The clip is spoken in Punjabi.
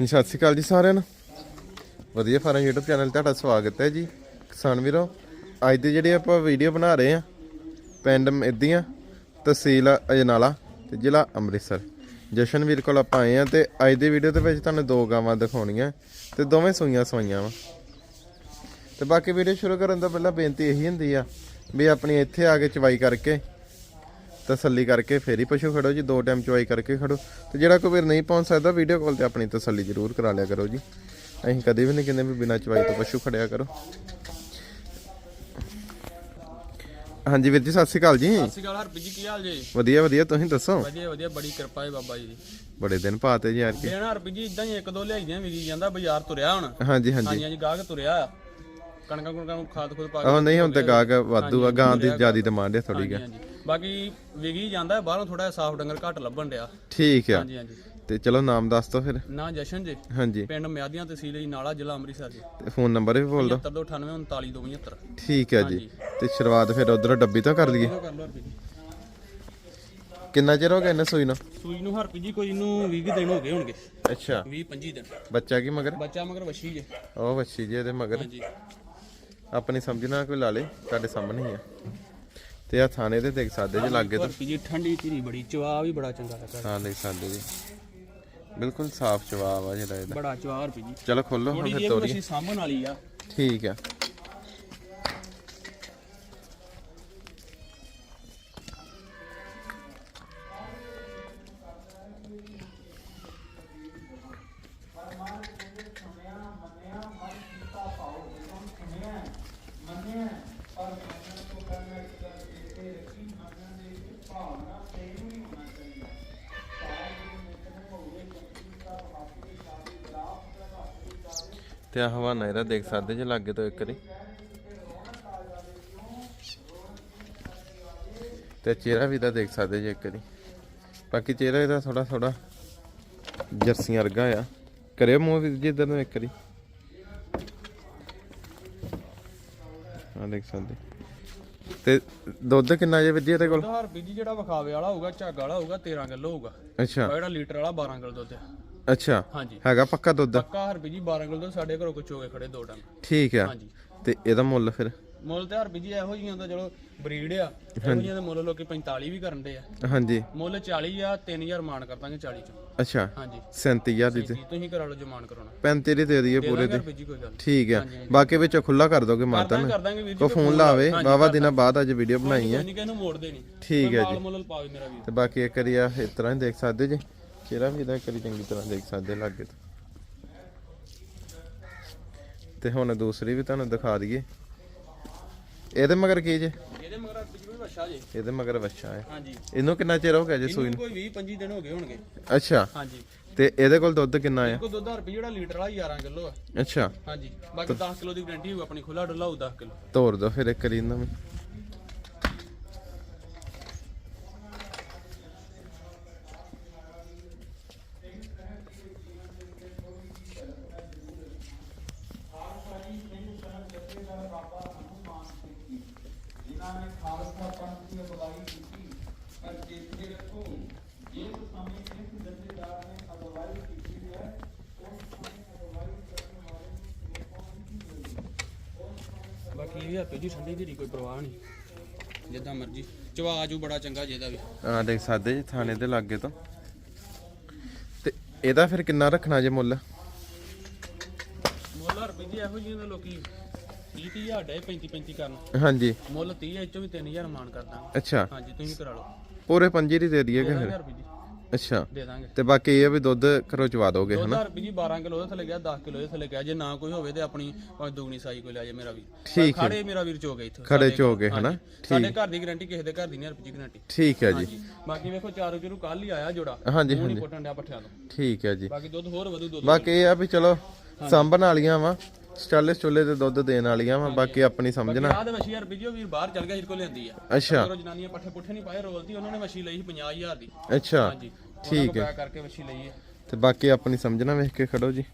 ਜੀ, ਸਤਿ ਸ਼੍ਰੀ ਅਕਾਲ ਜੀ ਸਾਰਿਆਂ ਨੂੰ। ਵਧੀਆ ਫਾਰਮ YouTube ਚੈਨਲ ਤੁਹਾਡਾ ਸਵਾਗਤ ਹੈ ਜੀ। ਕਿਸਾਨ ਵੀਰੋ ਅੱਜ ਦੀ ਜਿਹੜੀ ਆਪਾਂ ਵੀਡੀਓ ਬਣਾ ਰਹੇ ਆ ਪਿੰਡ ਇਦੀਆਂ ਤਹਿਸੀਲ ਅਜਨਾਲਾ ਤੇ ਜ਼ਿਲ੍ਹਾ ਅੰਮ੍ਰਿਤਸਰ। ਜਸ਼ਨਵੀਰ ਕੋਲ ਆਪਾਂ ਆਏ ਆ ਤੇ ਅੱਜ ਦੀ ਵੀਡੀਓ ਦੇ ਵਿੱਚ ਤੁਹਾਨੂੰ ਦੋ ਗਾਵਾਂ ਦਿਖਾਉਣੀਆਂ ਤੇ ਦੋਵੇਂ ਸੂਈਆਂ ਸਵਾਈਆਂ ਵਾ। ਤੇ ਬਾਕੀ ਵੀਡੀਓ ਸ਼ੁਰੂ ਕਰਨ ਤੋਂ ਪਹਿਲਾਂ ਬੇਨਤੀ ਇਹੀ ਹੁੰਦੀ ਆ ਵੀ ਆਪਣੀ ਇੱਥੇ ਆ ਕੇ ਚਵਾਈ ਕਰਕੇ ਤਸੱਲੀ ਕਰਕੇ ਫੇਰ ਹੀ ਪਸ਼ੂ ਖੜੋ ਜੀ ਦੋ ਟਾਈਮ ਚਵਾਈ ਕਰਕੇ ਖੜੋ। ਤੇ ਜਿਹੜਾ ਕੋਈ ਵੀਰ ਨਹੀਂ ਪਹੁੰਚ ਸਕਦਾ ਵੀਡੀਓ ਕਾਲ ਤੇ ਆਪਣੀ ਤਸੱਲੀ ਜ਼ਰੂਰ ਕਰਾ ਲਿਆ ਕਰੋ ਜੀ। ਅਸੀਂ ਕਦੇ ਵੀ ਨਹੀਂ ਕਹਿੰਦੇ ਵੀ ਬਿਨਾਂ ਚਵਾਈ ਤੋਂ ਪਸ਼ੂ ਖੜਿਆ ਕਰੋ। ਹਾਂਜੀ ਵੀਰ ਜੀ ਸਤਿ ਸ਼੍ਰੀ ਅਕਾਲ ਜੀ। ਸਤਿ ਸ਼੍ਰੀ ਅਕਾਲ ਹਰਪ੍ਰੀਤ ਜੀ ਕੀ ਹਾਲ ਜੀ? ਵਧੀਆ ਵਧੀਆ ਤੁਸੀਂ ਦੱਸੋ? ਵਧੀਆ ਵਧੀਆ ਬੜੀ ਕਿਰਪਾ ਹੈ ਬਾਬਾ ਜੀ ਦੀ। ਬੜੇ ਦਿਨ ਪਾਤੇ ਜੀ ਯਾਰ ਕੀ। ਦੇਣਾ ਹਰਪ੍ਰੀਤ ਜੀ ਇਦਾਂ ਹੀ ਇੱਕ ਦੋ ਲਿਆਈਆਂ ਵਿਕੀ ਜਾਂਦਾ ਬਾਜ਼ਾਰ ਤੁਰਿਆ ਹੁਣ। ਹਾਂਜੀ ਹਾਂਜੀ। ਹਾਂਜੀ ਹਾਂਜੀ ਗਾਹਕ ਤੁਰਿਆ। ਕਣਕਾਂ ਕੁਣਕਾਂ ਨੂੰ ਖਾਦ ਖੁਦ ਪਾ ਕੇ ਉਹ ਨਹੀਂ ਹੁਣ ਤੇ ਗਾਹਕ ਵਾਧੂ ਆ ਗਾਂ ਦੀ ਜਿਆਦੀ ਡਿਮਾਂਡ ਹੈ ਥੋੜੀ ਹਾਂਜੀ। ਬਾਕੀ ਵਿਕੀ ਜਾਂਦਾ ਬਾਹਰੋਂ ਥੋੜਾ ਸਾਫ਼ ਡੰਗਰ ਘੱਟ ਲੱਭਣ ਡਿਆ। ਠੀਕ ਆ। ਹਾਂਜੀ ਹਾਂਜੀ। ਤੇ ਚਲੋ ਨਾਮ ਦੱਸ ਦੋ ਫਿਰ। ਨਾ ਜਸ਼ਨ ਜੀ। ਹਾਂਜੀ। ਪਿੰਡ ਮਿਆਦੀਆਂ ਤਹਿਸੀਲ ਜੀ ਨਾਲਾ ਜ਼ਿਲ੍ਹਾ ਅੰਮ੍ਰਿਤਸਰ ਜੀ। ਤੇ ਫੋਨ ਨੰਬਰ ਵੀ ਬੋਲ ਦਿਓ। 7298 39 ਠੀਕ ਹੈ ਜੀ। ਤੇ ਸ਼ੁਰੂਆਤ ਫਿਰ ਉਧਰੋਂ ਡੱਬੀ ਤੋਂ ਕਰ ਲਈਏ। ਕਿੰਨਾ ਚਿਰ ਹੋ ਗਿਆ ਇਹਨੇ ਸੂਈ ਨੂੰ? ਸੂਈ ਨੂੰ ਹਰਪ੍ਰੀਤ ਜੀ ਕੋਈ ਨੂੰ 20 ਦਿਨ ਹੋ ਗਏ ਹੋਣਗੇ। ਅੱਛਾ। 20 25 ਦਿਨ। ਬੱਚਾ ਕੀ ਮਗਰ? ਬੱਚਾ ਮਗਰ ਵਸ਼ੀ ਜੇ। ਉਹ ਵੱਛੀ ਜੀ ਇਹਦੇ ਮਗਰ। ਹਾਂਜੀ। ਆਪਣੀ ਸਮਝਣਾ ਕੋਈ ਲਾ ਲੇ ਤੁਹਾਡੇ ਸਾਹਮਣੇ ਹੀ ਆ। ਤੇ ਆ ਥਾਣੇ ਤੇ ਦੇਖ ਸਕਦੇ ਜੀ ਲਾਗੇ ਤੋਂ। ਜੀ ਠੰਡੀ ਧੀਰੀ ਬੜੀ ਚਵਾ ਵੀ ਬੜਾ ਚੰਗਾ ਲੱਗਾ। ਹਾਂ ਦੇਖ ਸਕਦੇ ਜੀ। ਬਿਲਕੁਲ ਸਾਫ਼ ਜਵਾਬ ਆ ਜਿਹੜਾ ਇਹਦਾ। ਬੜਾ ਚਵਾ ਹਰਪ੍ਰੀਤ ਜੀ। ਚਲੋ ਖੋਲੋ ਹੁਣ ਫਿਰ ਵਾਲੀ ਆ। ਠੀਕ ਆ। ਤੇ ਆ ਹਵਾਨਾ ਇਹਦਾ ਦੇਖ ਸਕਦੇ ਜੇ ਲਾਗੇ ਤੋਂ ਇੱਕ ਵਾਰੀ। ਤੇ ਚਿਹਰਾ ਵੀ ਦਾ ਦੇਖ ਸਕਦੇ ਜੇ ਇੱਕ ਵਾਰੀ। ਬਾਕੀ ਚਿਹਰਾ ਇਹਦਾ ਥੋੜਾ ਥੋੜਾ ਜਰਸੀਆਂ ਵਰਗਾ ਆ। ਕਰਿਓ ਮੂੰਹ ਵੀ ਜਿੱਦਾਂ ਨੂੰ ਇੱਕ ਵਾਰੀ। ਆ ਦੇਖ ਸਕਦੇ। ਤੇ ਦੁੱਧ ਕਿੰਨਾ ਜੇ ਵੱਜੀ ਇਹਦੇ ਕੋਲ? ਦੁੱਧ ਹਰਪ੍ਰੀਤ ਜੀ ਜਿਹੜਾ ਵਿਖਾਵੇ ਵਾਲਾ ਹੋਊਗਾ ਝੱਗ ਵਾਲਾ ਹੋਊਗਾ 13 ਕਿਲੋ ਹੋਊਗਾ। ਅੱਛਾ। ਜਿਹੜਾ ਲੀਟਰ ਵਾਲਾ 12 ਕਿਲੋ ਦੁੱਧ ਆ। ਅੱਛਾ ਹਾਂਜੀ। ਹੈਗਾ ਪੱਕਾ ਦੁੱਧ? ਪੱਕਾ ਹਰਪ੍ਰੀਤ ਜੀ 12 ਕਿਲੋ ਦੁੱਧ ਸਾਡੇ ਘਰੋਂ ਕੁਛ ਹੋ ਕੇ ਖੜੇ ਦੋ ਟਾਈਮ। ਠੀਕ ਆ। ਹਾਂਜੀ। ਤੇ ਇਹਦਾ ਮੁੱਲ ਫਿਰ? ਮੁੱਲ ਤੇ ਹਰਪ੍ਰੀਤ ਜੀ ਇਹੋ ਜਿਹੀਆਂ ਦਾ ਚਲੋ ਬਰੀਡ ਆ ਇਹੋ ਜਿਹੀਆਂ ਦੇ ਮੁੱਲ ਲੋਕੀ 45 ਵੀ ਕਰਨ ਦੇ ਆ। ਹਾਂਜੀ। ਮੁੱਲ 40 ਆ 3000 ਮਾਨ ਕਰ ਦਾਂਗੇ 40 ਚੋਂ। ਅੱਛਾ। ਹਾਂਜੀ। 37000 ਦੀ ਤੇ। ਜੀ ਤੁਸੀਂ ਕਰਾ ਲਓ ਜੋ ਮਾਨ ਕਰਾਉਣਾ। 35 ਦੀ ਦੇ ਦਈਏ ਪੂਰੇ ਦੇ ਦੇ ਹਰਪ੍ਰੀਤ ਜੀ ਕੋਈ ਗੱਲ ਨੀ। ਠੀਕ ਆ। ਬਾਕੀ ਵਿੱਚੋਂ ਖੁੱਲਾ ਕਰ ਦੋਗੇ ਮਾਤਾ ਨੂੰ ਕਰਦਾਂਗੇ ਵੀਰ ਜੀ ਕੋ ਫੋਨ ਲਾਵੇ। ਵਾਵਾ ਦਿਨਾਂ ਬਾਅਦ ਅੱਜ ਵੀਡੀਓ ਬਣਾਈ ਹੈ ਨਹੀਂ ਨਹੀਂ ਠੀਕ ਹੈ ਜੀ। ਮੁੱਲ ਪਾਵੇ ਮੇਰਾ ਵੀਰ। ਤੇ ਬਾਕੀ ਇੱਕ ਵਾਰੀ ਆ ਇਸ ਤਰ੍ਹਾਂ ਹੀ ਦੇਖ ਸਕਦੇ ਜੀ। ਚਿਹਰਾ ਵੀ ਇਹਦਾ ਇੱਕ ਵਾਰੀ ਚੰਗੀ ਤਰ੍ਹਾਂ ਦੇਖ ਸਕਦੇ ਲਾਗੇ ਤੋਂ। ਤੇ ਹੁਣ ਦੂਸਰੀ ਵੀ ਤੁਹਾਨੂੰ ਦਿਖਾ ਦਈਏ। ਇਹਦੇ ਮਗਰ ਕੀ ਜੇ? ਇਹਦੇ ਮਗਰ ਵੀ ਵਛਾ ਜੇ। ਇਹਦੇ ਮਗਰ ਬੱਚਾ ਹੈ। ਹਾਂਜੀ। ਇਹਨੂੰ ਕਿੰਨਾ ਚਿਰ ਹੋ ਗਿਆ ਜੇ ਸੂਈ ਇਹਨੂੰ ਕੋਈ 20 25 ਦਿਨ ਹੋ ਗਏ ਹੋਣਗੇ। ਨੂੰ ਅੱਛਾ। ਹਾਂਜੀ। ਤੇ ਇਹਦੇ ਕੋਲ ਦੁੱਧ ਕਿੰਨਾ ਆ? ਕੋ ਦੁੱਧ ਰੁਪਏ ਜਿਹੜਾ ਲੀਟਰ ਵਾਲਾ 11 ਕਿਲੋ ਆ। ਅੱਛਾ। ਹਾਂਜੀ। ਬਾਕੀ 10 ਕਿਲੋ ਦੀ ਗਾਰੰਟੀ ਹੋਊ ਆਪਣੀ ਖੁੱਲਾ ਡੁੱਲਾ ਹੋਊ 10 ਕਿਲੋ। ਤੋਰ ਦੋ ਫਿਰ ਇੱਕ ਵਾਰੀ ਨੂੰ ਬਾਕੀ ਇਹ ਹਰਪੇ ਜੀ ਠੰਡੀ ਦੀ ਕੋਈ ਪਰਵਾਹ ਨਹੀਂ ਜਿੱਦਾਂ ਮਰਜ਼ੀ। ਚਵਾਜੂ ਬੜਾ ਚੰਗਾ ਜਿਹਦਾ ਵੀ। ਆ ਦੇਖ ਸਕਦੇ ਜੀ ਥਾਣੇ ਦੇ ਲਾਗੇ ਤੋਂ। ਤੇ ਇਹਦਾ ਫਿਰ ਕਿੰਨਾ ਰੱਖਣਾ ਜੇ ਮੁੱਲ? ਮੁੱਲ ਰੁਪਏ ਜੀ ਇਹੋ ਜਿਹੀਆਂ ਦੇ ਲੋਕੀ। 30 30 ਹਜ਼ਾਰ ਡੇ 35 35 ਕਰਨ। ਹਾਂਜੀ। ਮੁੱਲ 30 ਇਹ ਚੋਂ ਵੀ 3000 ਮਾਨ ਕਰ ਦਾਂਗੇ ਅੱਛਾ। ਹਾਂਜੀ ਤੁਸੀਂ ਕਰਾ ਲਓ। ਪੂਰੇ ਪੰਜੀ ਦੀ ਦੇ ਦਈਏ ਕਿ ਫਿਰ? 1000 ਰੁਪਏ ਜੀ ਅੱਛਾ। ਦੇ ਦਾਂਗੇ। ਤੇ ਬਾਕੀ ਇਹ ਆ ਵੀ ਦੁੱਧ ਘਰੋਂ ਚਵਾ ਦੋਗੇ ਹਨਾ? 2000 ਰੁਪਏ ਜੀ 12 ਕਿਲੋ ਦੇ ਥੱਲੇ ਗਿਆ 10 ਕਿਲੋ ਦੇ ਥੱਲੇ ਗਿਆ। ਜੇ ਨਾ ਕੋਈ ਹੋਵੇ ਤੇ ਆਪਣੀ ਭਾਵੇਂ ਦੁਗਣੀ ਸਾਈ ਕੋਈ ਲੈ ਜਾ ਮੇਰਾ ਵੀ ਠੀਕ ਹੈ ਖੜੇ ਮੇਰਾ ਵੀਰ ਚੋ ਗਿਆ ਇੱਥੇ। ਖੜੇ ਚ ਹੋ ਗਏ ਹਨਾ? ਸਾਡੇ ਘਰ ਦੀ ਗਾਰੰਟੀ ਕਿਸੇ ਦੇ ਘਰ ਦੀ ਨਹੀਂ ਰੁਪਏ ਦੀ ਗਾਰੰਟੀ ਠੀਕ ਹੈ ਜੀ। ਬਾਕੀ ਵੇਖੋ ਚਾਰੋ ਚਰੂ ਕੱਲ ਹੀ ਆਇਆ ਜੋੜਾ। ਹਾਂਜੀ ਹੁਣ ਹਾਂਜੀ। ਨਹੀਂ ਪੁੱਟਣ ਡਿਆ ਪੱਠਿਆਂ ਤੋਂ। ਠੀਕ ਹੈ ਜੀ। ਬਾਕੀ ਦੁੱਧ ਹੋਰ ਵਧੂ ਦੁੱਧ ਬਾਕੀ ਇਹ ਆ ਵੀ ਚਲੋ ਸਾਂਭਣ ਵਾਲੀਆਂ ਵਾ। ਸਟਾਲੇ ਚੁੱਲੇ ਤੇ ਦੁੱਧ ਦੇਣ ਵਾਲੀਆਂ ਵਾ ਬਾਕੀ ਆਪਣੀ ਸਮਝਣਾ ਆਹ ਤੇ ਮੱਛੀ ਯਾਰ ਵੀਡੀਓ ਵੀਰ ਬਾਹਰ ਚਲ ਗਿਆ ਜਿਹਦੇ ਕੋਲ ਲੈਂਦੀ ਆ ਅੱਛਾ। ਜਦੋਂ ਜਨਾਨੀਆਂ ਪੱਠੇ ਪੁੱਠੇ ਨਹੀਂ ਪਾਏ ਰੋਲਤੀ ਉਹਨਾਂ ਨੇ ਮੱਛੀ ਲਈ ਸੀ 50000 ਦੀ। ਅੱਛਾ। ਹਾਂਜੀ। ਠੀਕ ਹੈ। ਕਰਕੇ ਮੱਛੀ ਲਈ ਹੈ। ਤੇ ਬਾਕੀ ਆਪਣੀ ਸਮਝਣਾ ਵੇਖ ਕੇ ਖੜੋ ਜੀ।